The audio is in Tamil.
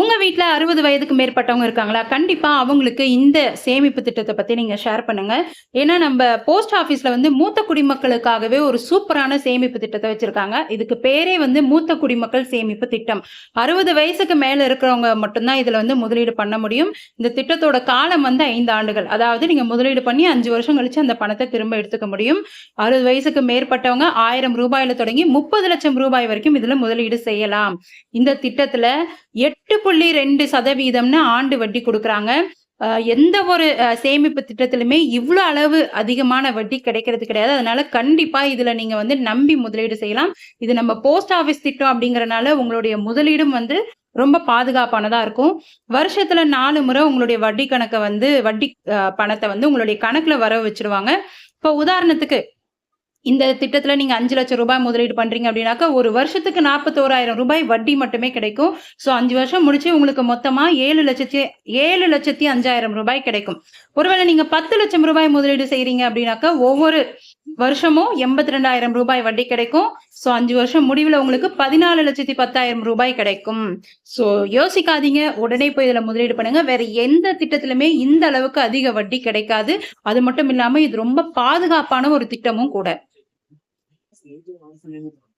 உங்கள் வீட்டில் அறுபது வயதுக்கு மேற்பட்டவங்க இருக்காங்களா? கண்டிப்பாக அவங்களுக்கு இந்த சேமிப்பு திட்டத்தை பற்றி நீங்கள் ஷேர் பண்ணுங்கள் ஏன்னா நம்ம போஸ்ட் ஆஃபீஸில் வந்து மூத்த குடிமக்களுக்காகவே ஒரு சூப்பரான சேமிப்பு திட்டத்தை வச்சுருக்காங்க இதுக்கு பேரே வந்து மூத்த குடிமக்கள் சேமிப்பு திட்டம். 60 வயசுக்கு மேலே இருக்கிறவங்க மட்டும்தான் இதில் வந்து முதலீடு பண்ண முடியும். இந்த திட்டத்தோட காலம் வந்து ஐந்து ஆண்டுகள். அதாவது நீங்கள் முதலீடு பண்ணி அஞ்சு வருஷம் கழித்து அந்த பணத்தை திரும்ப எடுத்துக்க முடியும். 60 வயசுக்கு மேற்பட்டவங்க ஆயிரம் ரூபாயில் தொடங்கி முப்பது லட்சம் ரூபாய் வரைக்கும் இதில் முதலீடு செய்யலாம். இந்த திட்டத்தில் 8.2% ஆண்டு வட்டி கொடுக்குறாங்க எந்த ஒரு சேமிப்பு திட்டத்திலுமே இவ்வளோ அளவு அதிகமான வட்டி கிடைக்கிறது கிடையாது. அதனால கண்டிப்பாக இதில் நீங்கள் வந்து நம்பி முதலீடு செய்யலாம். இது நம்ம போஸ்ட் ஆஃபீஸ் திட்டம் அப்படிங்கிறனால உங்களுடைய முதலீடும் வந்து ரொம்ப பாதுகாப்பானதாக இருக்கும். வருஷத்தில் நாலு முறை உங்களுடைய வட்டி கணக்கை வந்து வட்டி பணத்தை வந்து உங்களுடைய கணக்கில் வர வச்சுருவாங்க. இப்போ உதாரணத்துக்கு இந்த திட்டத்தில் நீங்கள் அஞ்சு லட்சம் ரூபாய் முதலீடு பண்ணுறீங்க அப்படின்னாக்கா, ஒரு வருஷத்துக்கு நாற்பத்தோராயிரம் ரூபாய் வட்டி மட்டுமே கிடைக்கும். ஸோ அஞ்சு வருஷம் முடிச்சு உங்களுக்கு மொத்தமாக ஏழு லட்சத்தி ஏழு லட்சத்தி அஞ்சாயிரம் ரூபாய் கிடைக்கும். ஒருவேளை நீங்கள் பத்து லட்சம் ரூபாய் முதலீடு செய்கிறீங்க அப்படின்னாக்கா, ஒவ்வொரு வருஷமும் எண்பத்தி ரெண்டாயிரம் ரூபாய் வட்டி கிடைக்கும். ஸோ அஞ்சு வருஷம் முடிவில் உங்களுக்கு பதினாலு லட்சத்தி பத்தாயிரம் ரூபாய் கிடைக்கும். ஸோ யோசிக்காதீங்க. உடனே போய் இதில் முதலீடு பண்ணுங்க. வேற எந்த திட்டத்திலுமே இந்த அளவுக்கு அதிக வட்டி கிடைக்காது. அது மட்டும் இல்லாமல் இது ரொம்ப பாதுகாப்பான ஒரு திட்டமும் கூட. Thank you.